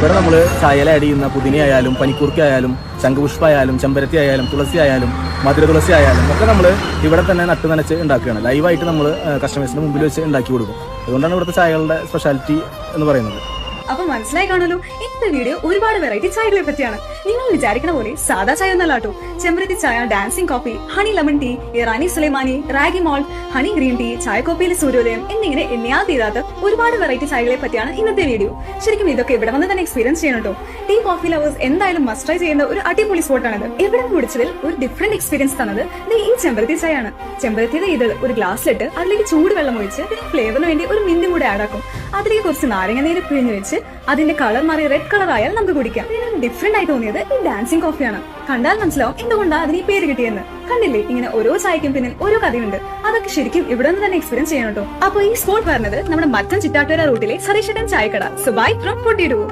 ഇവിടെ നമ്മൾ ചായല ആഡ് ചെയ്യുന്ന പുതിന ആയാലും പനിക്കൂർക്ക ആയാലും ശംഖുപുഷ്പ ആയാലും ചെമ്പരത്തി ആയാലും തുളസി ആയാലും മധുര തുളസി ആയാലും ഒക്കെ നമ്മൾ ഇവിടെ തന്നെ നട്ട് നനച്ച് ഉണ്ടാക്കുകയാണ്. ലൈവായിട്ട് നമ്മൾ കസ്റ്റമേഴ്സിന് മുമ്പിൽ വെച്ച് ഉണ്ടാക്കി കൊടുക്കും. അതുകൊണ്ടാണ് ഇവിടുത്തെ ചായകളുടെ സ്പെഷ്യാലിറ്റി എന്ന് പറയുന്നത്. അപ്പൊ മനസ്സിലായി കാണുമല്ലോ എന്റെ വീഡിയോ ഒരുപാട് വെറൈറ്റി ചായകളെ പറ്റിയാണ്. നിങ്ങൾ വിചാരിക്കണ പോലെ സാധാ ചായ ഒന്നല്ല കേട്ടോ. ചെമ്പരത്തി ചായ dancing coffee honey lemon tea Irani Sulaimani ragi malt honey green tea ചായക്കോപ്പിയിലെ സൂര്യോദയം എന്നിങ്ങനെ എണ്ണിയാൽ തീരാത്ത ഒരുപാട് വെറൈറ്റി ചായകളെ പറ്റിയാണ് ഇന്നത്തെ വീഡിയോ ശരിക്കും ഇതൊക്കെ ഇവിടെ വന്ന് തന്നെ എക്സ്പീരിയൻസ് ചെയ്യണം കേട്ടോ. ടീ കോഫി ലവേഴ്സ് എന്തായാലും മസ്റ്റ് ട്രൈ ചെയ്യുന്ന ഒരു അടിപൊളി സ്പോട്ടാണിത് ഇവിടെ നിന്ന് കുടിച്ചതിൽ ഒരു ഡിഫറെന്റ് എക്സ്പീരിയൻസ് തന്നത് ഈ ചെമ്പരത്തി ചായയാണ്. ചെമ്പരത്തിയുടെ ഇത് ഒരു ഗ്ലാസ്സിലിട്ട് അതിലേക്ക് ചൂട് വെള്ളം ഒഴിച്ച് ഫ്ലേവറിന് വേണ്ടി ഒരു മിന്റും കൂടെ ആഡ് ആക്കും. അതിലേക്ക് കുറച്ച് നാരങ്ങ നീര് പിഴിഞ്ഞ് വെച്ച് അതിന്റെ കളർ മാറി റെഡ് കളർ ആയാൽ നമുക്ക് കുടിക്കാം. ഡിഫറെന്റ് ആയി തോന്നിയത് ഈ ഡാൻസിംഗ് കോഫിയാണ് കണ്ടാൽ മനസ്സിലാവും എന്തുകൊണ്ടാണ് അതിന് ഈ പേര് കിട്ടിയെന്ന് കണ്ടില്ലേ? ഇങ്ങനെ ഓരോ ചായക്കും പിന്നിൽ ഓരോ കഥയുണ്ട്. അതൊക്കെ ശരിക്കും ഇവിടെ നിന്ന് തന്നെ എക്സ്പീരിയൻസ് ചെയ്യണം കേട്ടോ. അപ്പൊ ഈ സ്പോട്ട് പറഞ്ഞത് നമ്മുടെ മറ്റൻ ചിറ്റാട്ടുകര റൂട്ടിലെ സതീശൻ ചായക്കട. So from പൊട്ടിയിടുവോ